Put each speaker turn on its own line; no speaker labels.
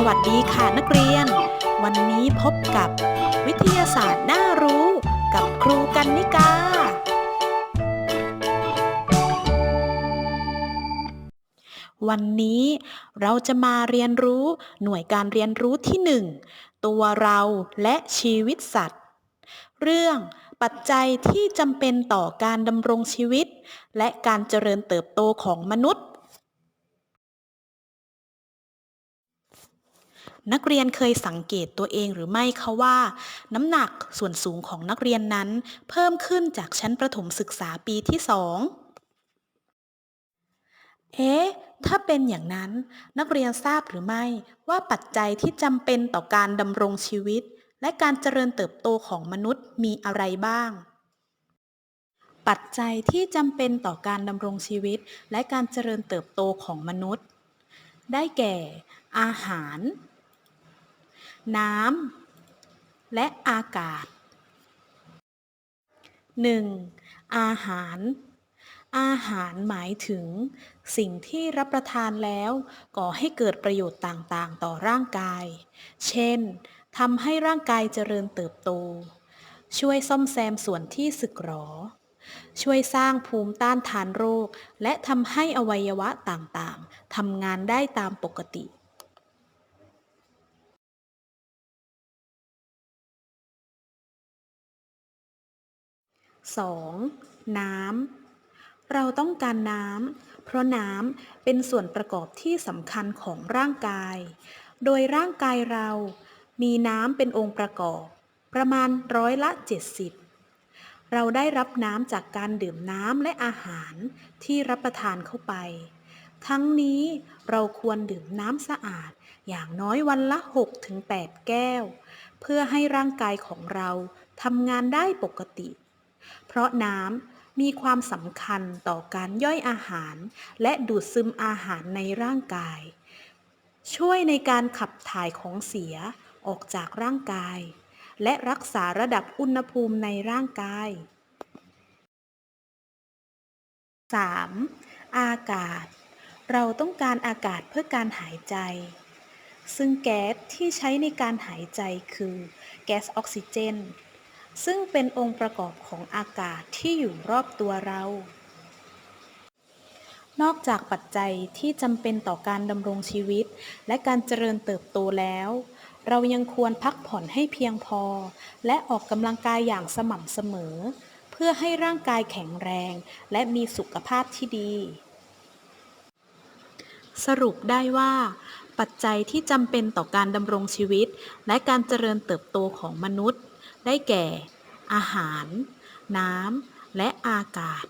สวัสดีค่ะนักเรียน วันนี้พบกับวิทยาศาสตร์น่ารู้กับครูกันนิกา วันนี้เราจะมาเรียนรู้หน่วยการเรียนรู้ที่หนึ่งตัวเราและชีวิตสัตว์ เรื่องปัจจัยที่จำเป็นต่อการดำรงชีวิต และการเจริญเติบโตของมนุษย์ นักเรียนเคยสังเกตตัวเองหรือไม่คะว่า น้ำหนักส่วนสูงของนักเรียนนั้น เพิ่มขึ้นจากชั้นประถมศึกษาปีที่สองเอ๊ะ ถ้าเป็นอย่างนั้น นักเรียนทราบหรือไม่ว่าปัจจัยที่จำเป็นต่อการดำรงชีวิต และการเจริญเติบโตของมนุษย์มีอะไรบ้าง ปัจจัยที่จำเป็นต่อการดำรงชีวิต และการเจริญเติบโตของมนุษย์ ได้แก่ อาหาร น้ำ และอากาศ 1. อาหาร อาหารหมายถึง สิ่งที่รับประทานแล้วก่อให้เกิดประโยชน์ต่างๆ ต่อร่างกาย เช่นทำให้ร่างกายเจริญเติบโต ช่วยซ่อมแซมส่วนที่สึกหรอ ช่วยสร้างภูมิต้านทานโรค และทำให้อวัยวะต่างๆทำงานได้ตามปกติ 2. น้ำ เราต้องการน้ำ เพราะน้ำเป็นส่วนประกอบที่สำคัญของร่างกาย โดยร่างกายเรามีน้ำเป็นองค์ประกอบ ประมาณร้อยละ 70 เราได้รับน้ำจากการดื่มน้ำและอาหารที่รับประทานเข้าไป ทั้งนี้เราควรดื่มน้ำสะอาดอย่างน้อยวันละ 6-8 แก้ว เพื่อให้ร่างกายของเราทำงานได้ปกติ เพราะน้ำมีความสำคัญต่อการย่อยอาหาร และดูดซึมอาหารในร่างกาย ช่วยในการขับถ่ายของเสียออกจากร่างกาย และรักษาระดับอุณหภูมิในร่างกาย 3. อากาศ เราต้องการอากาศเพื่อการหายใจ ซึ่งแก๊สที่ใช้ในการหายใจคือ แก๊สออกซิเจน ซึ่งเป็นองค์ประกอบของอากาศที่อยู่รอบตัวเรา นอกจากปัจจัยที่จำเป็นต่อการดำรงชีวิต และการเจริญเติบโตแล้ว เรายังควรพักผ่อนให้เพียงพอ และออกกำลังกายอย่างสม่ำเสมอ เพื่อให้ร่างกายแข็งแรง และมีสุขภาพที่ดี สรุปได้ว่าปัจจัยที่จำเป็นต่อการดำรงชีวิต และการเจริญเติบโตของมนุษย์ ได้แก่ อาหาร น้ำ และอากาศ